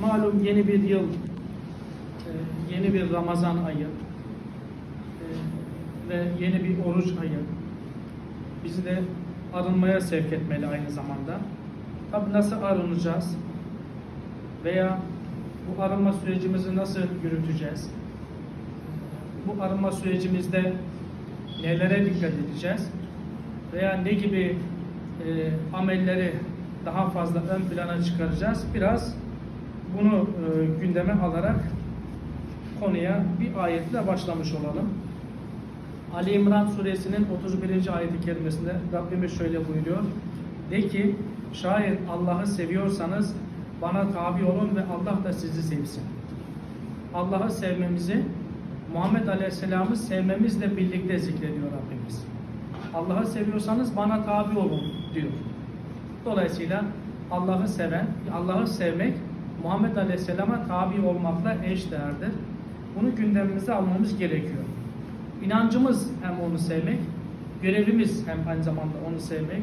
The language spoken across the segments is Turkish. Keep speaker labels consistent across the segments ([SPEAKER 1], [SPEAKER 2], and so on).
[SPEAKER 1] malum yeni bir yıl, e, yeni bir Ramazan ayı e, ve yeni bir oruç ayı bizi de arınmaya sevk etmeli aynı zamanda. Tabi nasıl arınacağız? Veya bu arınma sürecimizi nasıl yürüteceğiz? Bu arınma sürecimizde nelere dikkat edeceğiz? Veya ne gibi e, amelleri daha fazla ön plana çıkaracağız? Biraz bunu e, gündeme alarak konuya bir ayetle başlamış olalım. Ali İmran suresinin 31. ayeti kerimesinde Rabbimiz şöyle buyuruyor. De ki şayet Allah'ı seviyorsanız bana tabi olun ve Allah da sizi sevsin. Allah'ı sevmemizi Muhammed Aleyhisselam'ı sevmemizle birlikte zikrediyor Rabbimiz. Allah'ı seviyorsanız bana tabi olun diyor. Dolayısıyla Allah'ı seven, Allah'ı sevmek Muhammed Aleyhisselam'a tabi olmakla eşdeğerdir. Bunu gündemimize almamız gerekiyor. İnancımız hem onu sevmek, görevimiz hem aynı zamanda onu sevmek,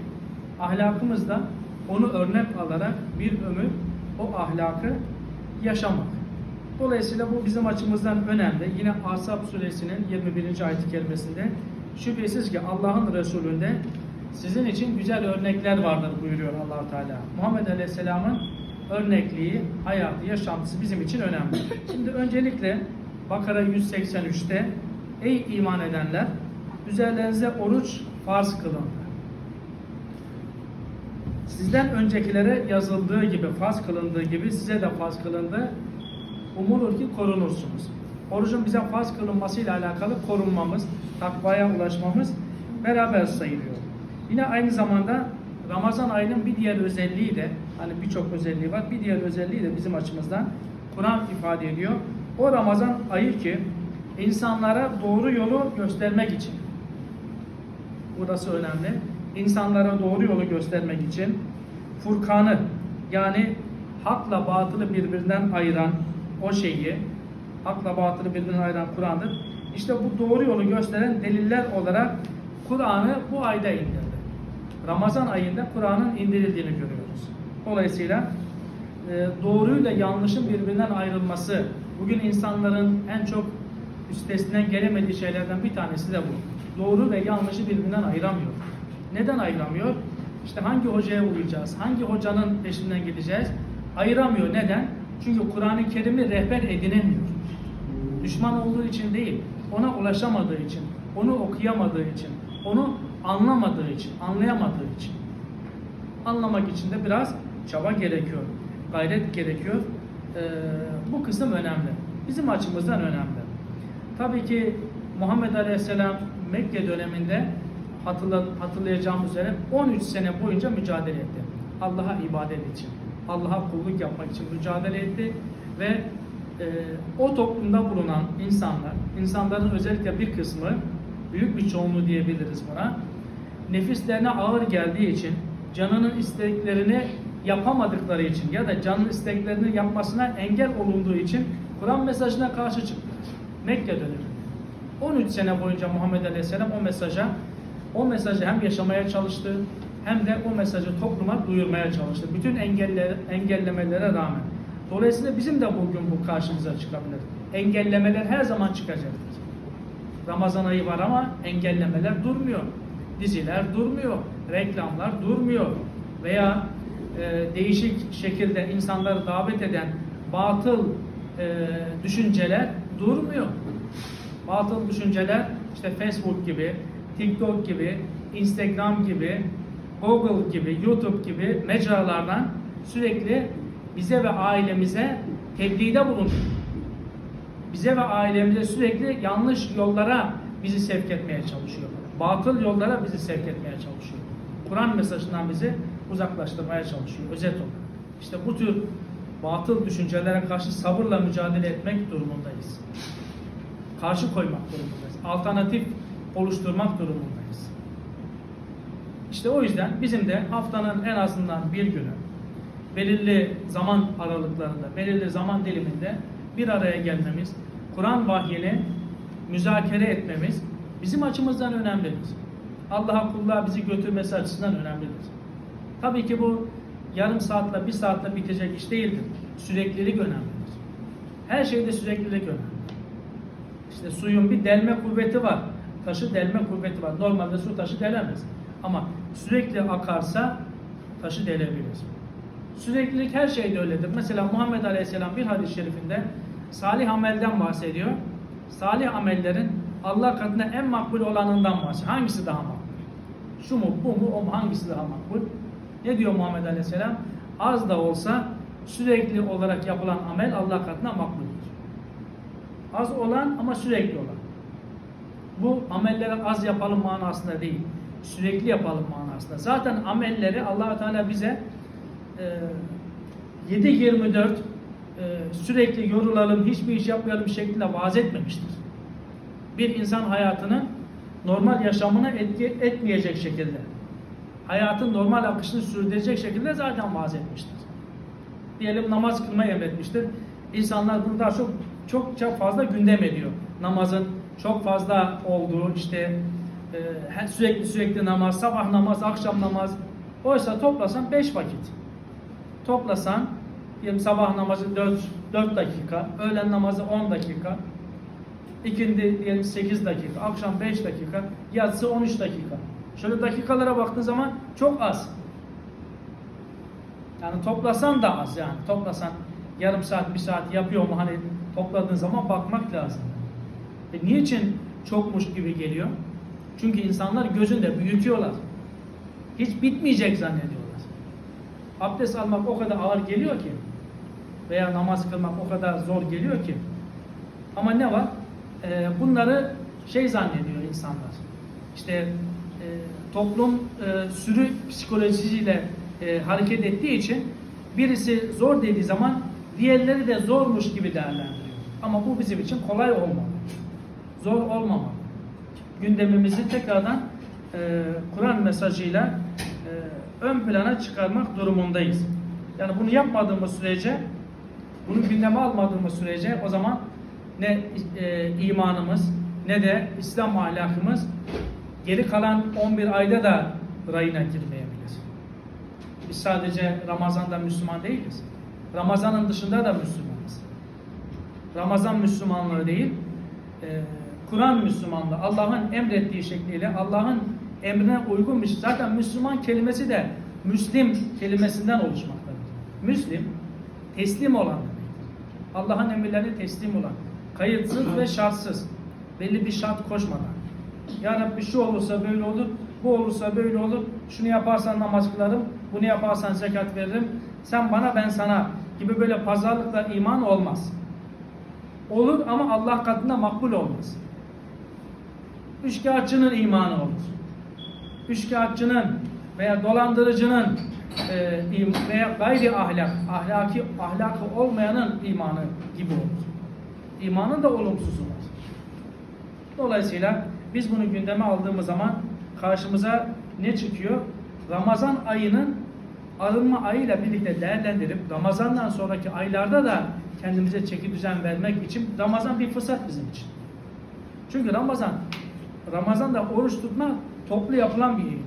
[SPEAKER 1] ahlakımız da onu örnek alarak bir ömür o ahlakı yaşamak. Dolayısıyla bu bizim açımızdan önemli. Yine Asap suresinin 21. ayet-i kerimesinde şüphesiz ki Allah'ın Resulü'nde sizin için güzel örnekler vardır buyuruyor allah Teala. Muhammed Aleyhisselam'ın örnekliği, hayatı, yaşantısı bizim için önemli. Şimdi öncelikle Bakara 183'te Ey iman edenler! Üzerlerinize oruç farz kılındı. Sizden öncekilere yazıldığı gibi, farz kılındığı gibi size de farz kılındı. Umulur ki korunursunuz. Orucun bize farz kılınmasıyla alakalı korunmamız, takvaya ulaşmamız beraber sayılıyor. Yine aynı zamanda Ramazan ayının bir diğer özelliği de, hani birçok özelliği var, bir diğer özelliği de bizim açımızdan Kur'an ifade ediyor. O Ramazan ayı ki insanlara doğru yolu göstermek için. Burası önemli. İnsanlara doğru yolu göstermek için Furkan'ı yani hakla batılı birbirinden ayıran o şeyi, hakla batılı birbirinden ayıran Kur'an'dır. İşte bu doğru yolu gösteren deliller olarak Kur'an'ı bu ayda indirdi. Ramazan ayında Kur'an'ın indirildiğini görüyoruz. Dolayısıyla e, doğruyla yanlışın birbirinden ayrılması bugün insanların en çok üstesinden gelemediği şeylerden bir tanesi de bu. Doğru ve yanlışı birbirinden ayıramıyor. Neden ayıramıyor? İşte hangi hocaya uyacağız? Hangi hocanın peşinden gideceğiz? Ayıramıyor. Neden? Çünkü Kur'an-ı Kerim'i rehber edinemiyor. Düşman olduğu için değil, ona ulaşamadığı için, onu okuyamadığı için, onu anlamadığı için, anlayamadığı için. Anlamak için de biraz çaba gerekiyor, gayret gerekiyor. Ee, bu kısım önemli. Bizim açımızdan önemli. Tabii ki Muhammed Aleyhisselam Mekke döneminde hatırla, hatırlayacağımız üzere 13 sene boyunca mücadele etti. Allah'a ibadet için, Allah'a kulluk yapmak için mücadele etti ve e, o toplumda bulunan insanlar, insanların özellikle bir kısmı, büyük bir çoğunluğu diyebiliriz buna, nefislerine ağır geldiği için, canının isteklerini yapamadıkları için ya da canın isteklerini yapmasına engel olunduğu için Kur'an mesajına karşı çıktılar. Mekke döneminde. 13 sene boyunca Muhammed Aleyhisselam o mesaja o mesajı hem yaşamaya çalıştı hem de o mesajı topluma duyurmaya çalıştı. Bütün engeller, engellemelere rağmen. Dolayısıyla bizim de bugün bu karşımıza çıkabilir. Engellemeler her zaman çıkacaktır. Ramazan ayı var ama engellemeler durmuyor. Diziler durmuyor. Reklamlar durmuyor. Veya e, değişik şekilde insanları davet eden batıl e, düşünceler durmuyor. Batıl düşünceler işte Facebook gibi, TikTok gibi, Instagram gibi, Google gibi, YouTube gibi mecralardan sürekli bize ve ailemize tebliğde bulunuyor. Bize ve ailemize sürekli yanlış yollara bizi sevk etmeye çalışıyor. Batıl yollara bizi sevk etmeye çalışıyor. Kur'an mesajından bizi uzaklaştırmaya çalışıyor. Özet olarak. İşte bu tür batıl düşüncelere karşı sabırla mücadele etmek durumundayız. Karşı koymak durumundayız. Alternatif oluşturmak durumundayız. İşte o yüzden bizim de haftanın en azından bir günü belirli zaman aralıklarında, belirli zaman diliminde bir araya gelmemiz, Kur'an vahyini müzakere etmemiz bizim açımızdan önemlidir. Allah'a kulluğa bizi götürmesi açısından önemlidir. Tabii ki bu yarım saatle, bir saatle bitecek iş değildir. Süreklilik önemlidir. Her şeyde süreklilik önemli. İşte suyun bir delme kuvveti var. Taşı delme kuvveti var. Normalde su taşı delemez. Ama sürekli akarsa taşı delebilir. Süreklilik her şeyde öyledir. Mesela Muhammed Aleyhisselam bir hadis-i şerifinde salih amelden bahsediyor. Salih amellerin Allah katında en makbul olanından bahsediyor. Hangisi daha makbul? Şu mu, bu mu, o mu? Hangisi daha makbul? Ne diyor Muhammed Aleyhisselam? Az da olsa sürekli olarak yapılan amel Allah katında makbuldür. Az olan ama sürekli olan. Bu amelleri az yapalım manasında değil. Sürekli yapalım manasında. Zaten amelleri allah Teala bize e, 7-24 e, sürekli yorulalım, hiçbir iş yapmayalım şeklinde vaaz etmemiştir. Bir insan hayatını normal yaşamına etki etmeyecek şekilde, hayatın normal akışını sürdürecek şekilde zaten vaaz etmiştir. Diyelim namaz kılmayı emretmiştir. İnsanlar bunu daha çok çok çok fazla gündem ediyor. Namazın çok fazla olduğu işte e, sürekli sürekli namaz, sabah namaz, akşam namaz. Oysa toplasan 5 vakit. Toplasan diyelim sabah namazı 4, 4 dakika, öğlen namazı 10 dakika, ikindi diyelim 8 dakika, akşam 5 dakika, yatsı 13 dakika. Şöyle dakikalara baktığın zaman çok az. Yani toplasan da az yani. Toplasan yarım saat, bir saat yapıyor mu hani topladığın zaman bakmak lazım. E niçin çokmuş gibi geliyor? Çünkü insanlar gözünde büyütüyorlar. Hiç bitmeyecek zannediyorlar. Abdest almak o kadar ağır geliyor ki veya namaz kılmak o kadar zor geliyor ki ama ne var? Ee, bunları şey zannediyor insanlar. İşte e, toplum e, sürü psikolojisiyle e, hareket ettiği için birisi zor dediği zaman diğerleri de zormuş gibi değerlendiriyor. Ama bu bizim için kolay olmalı. Zor olmamalı. Gündemimizi tekrardan e, Kur'an mesajıyla e, ön plana çıkarmak durumundayız. Yani bunu yapmadığımız sürece, bunu gündeme almadığımız sürece o zaman ne e, imanımız ne de İslam ahlakımız geri kalan 11 ayda da rayına girmeyebilir. Biz sadece Ramazan'da Müslüman değiliz. Ramazan'ın dışında da Müslümanız. Ramazan Müslümanlığı değil, e, Kur'an Müslümanlığı, Allah'ın emrettiği şekliyle, Allah'ın emrine uygun şey. Zaten Müslüman kelimesi de Müslim kelimesinden oluşmaktadır. Müslim, teslim olan demektir. Allah'ın emirlerine teslim olan, kayıtsız ve şartsız, belli bir şart koşmadan. Ya Rabbi şu olursa böyle olur, bu olursa böyle olur, şunu yaparsan namaz kılarım, bunu yaparsan zekat veririm, sen bana ben sana gibi böyle pazarlıkla iman olmaz. Olur ama Allah katında makbul olmaz. Üçkağıtçının imanı olur. Üçkağıtçının veya dolandırıcının e, veya gayri ahlak, ahlaki ahlakı olmayanın imanı gibi olur. İmanın da olumsuzu var. Dolayısıyla biz bunu gündeme aldığımız zaman karşımıza ne çıkıyor? Ramazan ayının arınma ayıyla birlikte değerlendirip Ramazan'dan sonraki aylarda da kendimize çeki düzen vermek için Ramazan bir fırsat bizim için. Çünkü Ramazan Ramazan'da oruç tutma toplu yapılan bir eylem.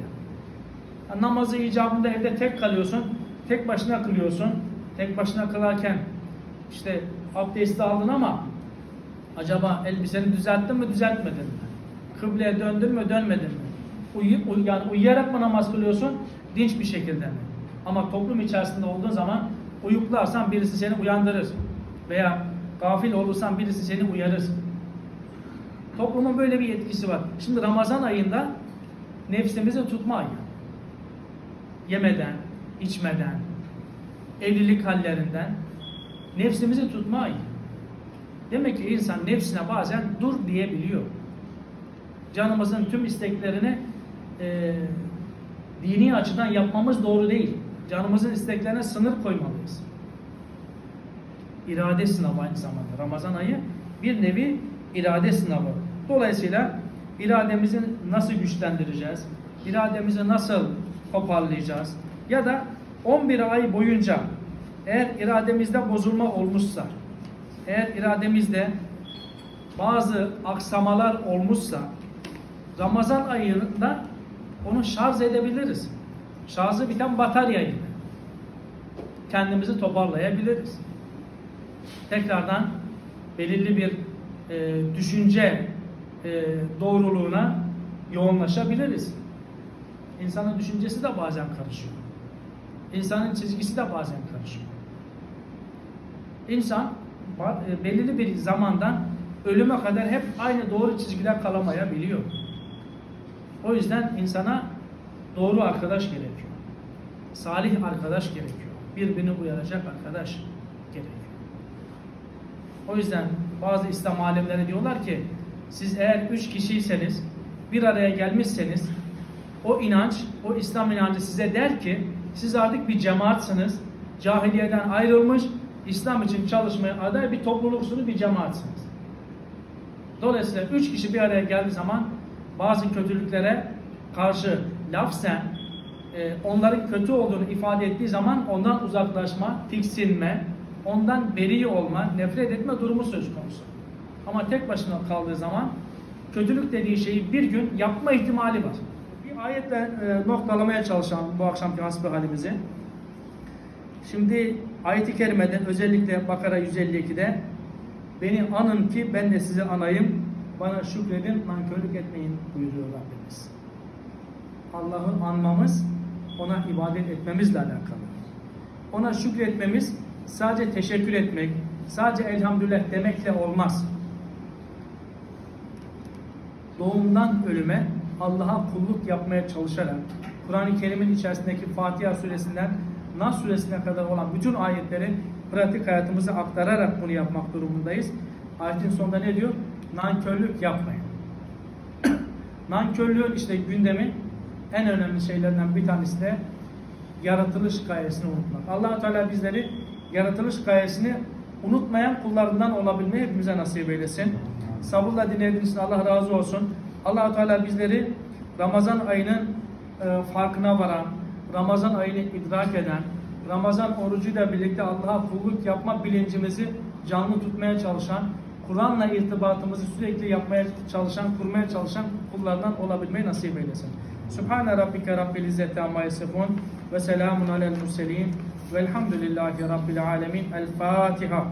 [SPEAKER 1] Yani namazı icabında evde tek kalıyorsun, tek başına kılıyorsun. Tek başına kılarken işte abdesti aldın ama acaba elbiseni düzelttin mi düzeltmedin mi? Kıbleye döndün mü dönmedin mi? Uyu, uy- yani uyuyarak mı namaz kılıyorsun? Dinç bir şekilde mi? Ama toplum içerisinde olduğun zaman uyuklarsan birisi seni uyandırır. Veya gafil olursan birisi seni uyarır. Toplumun böyle bir etkisi var. Şimdi Ramazan ayında nefsimizi tutma ayı. Yemeden, içmeden, evlilik hallerinden nefsimizi tutma ayı. Demek ki insan nefsine bazen dur diyebiliyor. Canımızın tüm isteklerini e, dini açıdan yapmamız doğru değil. Canımızın isteklerine sınır koymalıyız. İrade sınavı aynı zamanda. Ramazan ayı bir nevi irade sınavı. Dolayısıyla irademizi nasıl güçlendireceğiz? İrademizi nasıl toparlayacağız? Ya da 11 ay boyunca eğer irademizde bozulma olmuşsa, eğer irademizde bazı aksamalar olmuşsa Ramazan ayında onu şarj edebiliriz. Şarjı biten batarya gibi. kendimizi toparlayabiliriz. Tekrardan belirli bir e, düşünce e, doğruluğuna yoğunlaşabiliriz. İnsanın düşüncesi de bazen karışıyor. İnsanın çizgisi de bazen karışıyor. İnsan belirli bir zamandan ölüme kadar hep aynı doğru çizgiler kalamayabiliyor. O yüzden insana doğru arkadaş gerekiyor. Salih arkadaş gerekiyor. Birbirini uyaracak arkadaş gerekiyor. O yüzden bazı İslam alimleri diyorlar ki siz eğer üç kişiyseniz bir araya gelmişseniz o inanç, o İslam inancı size der ki siz artık bir cemaatsınız. Cahiliyeden ayrılmış, İslam için çalışmaya aday bir topluluksunuz, bir cemaatsınız. Dolayısıyla üç kişi bir araya geldiği zaman bazı kötülüklere karşı lafzen e, onların kötü olduğunu ifade ettiği zaman ondan uzaklaşma, tiksinme, ondan beri olma, nefret etme durumu söz konusu. Ama tek başına kaldığı zaman kötülük dediği şeyi bir gün yapma ihtimali var. Bir ayetle e, noktalamaya çalışalım bu akşamki hasbihalimizi. Şimdi ayet-i kerimede özellikle Bakara 152'de beni anın ki ben de sizi anayım, bana şükredin, nankörlük etmeyin buyuruyor Rabbimiz. Allah'ı anmamız, ona ibadet etmemizle alakalı. Ona şükretmemiz sadece teşekkür etmek, sadece elhamdülillah demekle olmaz. Doğumdan ölüme Allah'a kulluk yapmaya çalışarak Kur'an-ı Kerim'in içerisindeki Fatiha suresinden Nas suresine kadar olan bütün ayetleri pratik hayatımıza aktararak bunu yapmak durumundayız. Ayetin sonunda ne diyor? Nankörlük yapmayın. Nankörlüğün işte gündemi en önemli şeylerden bir tanesi de yaratılış gayesini unutmak. allah Teala bizleri yaratılış gayesini unutmayan kullarından olabilmeyi hepimize nasip eylesin. Sabırla dinlediğiniz Allah razı olsun. allah Teala bizleri Ramazan ayının e, farkına varan, Ramazan ayını idrak eden, Ramazan orucuyla birlikte Allah'a kulluk yapma bilincimizi canlı tutmaya çalışan, Kur'an'la irtibatımızı sürekli yapmaya çalışan, kurmaya çalışan kullardan olabilmeyi nasip eylesin. Sübhane Rabbike Rabbil İzzeti Amma Yasifun ve selamun alel murselin velhamdülillahi Rabbil Alemin. El Fatiha.